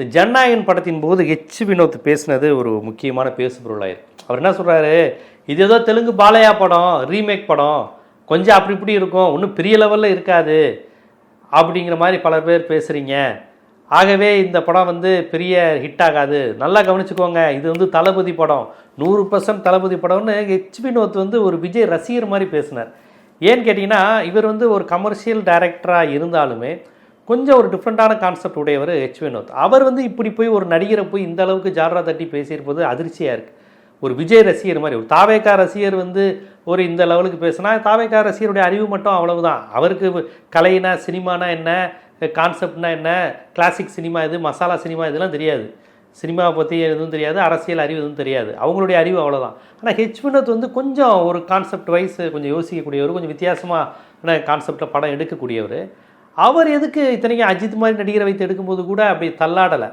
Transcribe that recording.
இந்த ஜனநாயகன் படத்தின் போது ஹெச் வினோத் பேசினது ஒரு முக்கியமான பேசு அவர் என்ன சொல்கிறாரு இது ஏதோ தெலுங்கு பாலையா படம் ரீமேக் படம். கொஞ்சம் அப்படி இப்படி இருக்கும். ஒன்றும் பெரிய லெவலில் இருக்காது. அப்படிங்கிற மாதிரி பல பேர் பேசுகிறீங்க ஆகவே இந்த படம் வந்து பெரிய ஹிட் ஆகாது. நல்லா கவனிச்சுக்கோங்க. இது வந்து தளபதி படம். நூறு பர்சன்ட் தளபதி படம்னு ஹெச் வினோத் வந்து ஒரு விஜய் ரசிகர் மாதிரி பேசினார். ஏன்னு கேட்டிங்கன்னா இவர் வந்து ஒரு கமர்ஷியல் டைரக்டராக இருந்தாலுமே கொஞ்சம் ஒரு டிஃப்ரெண்ட்டான கான்செப்ட் உடையவர் ஹெச் வினோத். அவர் வந்து இப்படி போய் ஒரு நடிகரை போய் இந்த அளவுக்கு ஜாரா தட்டி பேசியிருப்பது அதிர்ச்சியாக இருக்குது ஒரு விஜய் ரசிகர் மாதிரி. ஒரு தாவேக்கா ரசிகர் வந்து ஒரு இந்த லெவலுக்கு பேசினா தாவேக்கா ரசிகருடைய அறிவு மட்டும் அவ்வளவுதான். அவருக்கு கலைனா சினிமானா என்ன? கான்செப்ட்னா என்ன? கிளாசிக் சினிமா இது மசாலா சினிமா இதெல்லாம் தெரியாது. சினிமாவை பற்றி எதுவும் தெரியாது. அரசியல் அறிவு எதுவும் தெரியாது. அவங்களுடைய அறிவு அவ்வளோதான் ஆனால் ஹெச் வினோத் வந்து கொஞ்சம் ஒரு கான்செப்ட் வைஸ் கொஞ்சம் யோசிக்கக்கூடியவர் கொஞ்சம் வித்தியாசமான கான்செப்டில் படம் எடுக்கக்கூடியவர். அவர் எதுக்கு இத்தனைக்கும் அஜித் மாதிரி நடிகரை வைத்து எடுக்கும்போது கூட அப்படி தள்ளாடலை?